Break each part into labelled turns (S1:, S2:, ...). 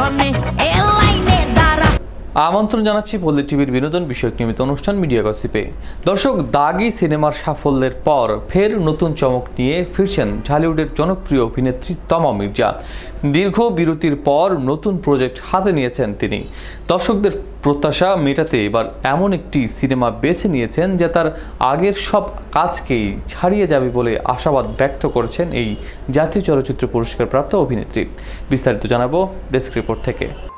S1: On me. আমন্ত্রণ জানাচ্ছি পল্লী টিভির বিনোদন বিষয়ক নিয়মিত অনুষ্ঠান মিডিয়া গসিপে। দর্শক, দাগি সিনেমার সাফল্যের পর ফের নতুন চমক নিয়ে ফিরছেন ঢালিউডের জনপ্রিয় অভিনেত্রী তমা মির্জা। দীর্ঘ বিরতির পর নতুন প্রজেক্ট হাতে নিয়েছেন তিনি। দর্শকদের প্রত্যাশা মেটাতে এবার এমন একটি সিনেমা বেছে নিয়েছেন যা তার আগের সব কাজকেই ছাড়িয়ে যাবে বলে আশাবাদ ব্যক্ত করেছেন এই জাতীয় চলচ্চিত্র পুরস্কার প্রাপ্ত অভিনেত্রী। বিস্তারিত জানাব ডেস্ক রিপোর্ট থেকে।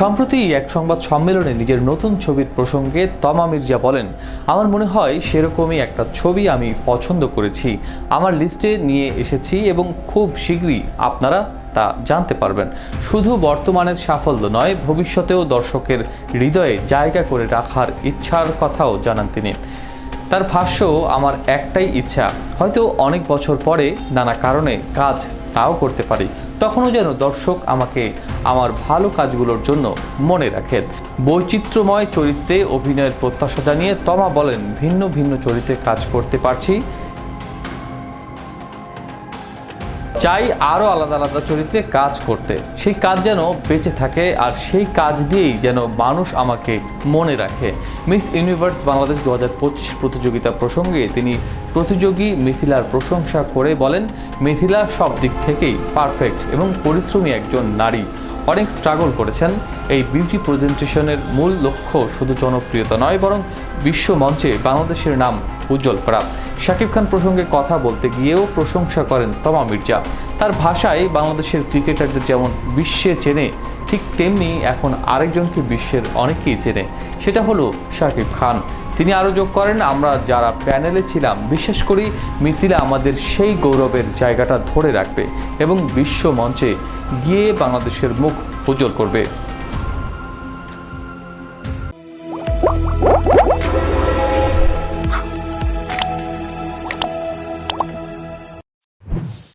S1: সম্প্রতি এক সংবাদ সম্মেলনে নিজের নতুন ছবির প্রসঙ্গে তমা মির্জা বলেন, আমার মনে হয় সেরকমই একটা ছবি আমি পছন্দ করেছি। আমার লিস্টে নিয়ে এসেছি এবং খুব শীঘ্রই আপনারা তা জানতে পারবেন। শুধু বর্তমানের সাফল্য নয়, ভবিষ্যতেও দর্শকের হৃদয়ে জায়গা করে রাখার ইচ্ছার কথাও জানান তিনি। তার ভাষ্য, আমার একটাই ইচ্ছা, হয়তো অনেক বছর পরে নানা কারণে কাজ নাও করতে পারি, তখনও যেন দর্শক আমাকে আমার ভালো কাজগুলোর জন্য মনে রাখেন। বৈচিত্র্যময় চরিত্রে অভিনয়ের প্রত্যাশা জানিয়ে তমা বলেন, ভিন্ন ভিন্ন চরিত্রে কাজ করতে পারছি। চাই আরও আলাদা আলাদা চরিত্রে কাজ করতে। সেই কাজ যেন বেঁচে থাকে আর সেই কাজ দিয়েই যেন মানুষ আমাকে মনে রাখে। মিস ইউনিভার্স বাংলাদেশ দু হাজার পঁচিশ প্রতিযোগিতা প্রসঙ্গে তিনি প্রতিযোগী মিথিলার প্রশংসা করে বলেন, মিথিলা সব দিক থেকেই পারফেক্ট এবং পরিশ্রমী একজন নারী। অনেক স্ট্রাগল করেছেন। এই বিউটি প্রেজেন্টেশনের মূল লক্ষ্য শুধু জনপ্রিয়তা নয়, বরং বিশ্ব মঞ্চে বাংলাদেশের নাম উজ্জ্বল করা শাকিব খান প্রসঙ্গে কথা বলতে গিয়েও প্রশংসা করেন তমা মির্জা। তার ভাষায় বাংলাদেশের ক্রিকেটারদের যেমন বিশ্বে চেনে, ঠিক তেমনি এখন আরেকজনকে বিশ্বের অনেকেই চেনে, সেটা হলো শাকিব খান। তিনি আরও যোগ করেন, আমরা যারা প্যানেলে ছিলাম বিশেষ করি মিথিলা আমাদের সেই গৌরবের জায়গাটা ধরে রাখবে এবং বিশ্ব মঞ্চে গিয়ে বাংলাদেশের মুখ উজ্জ্বল করবে।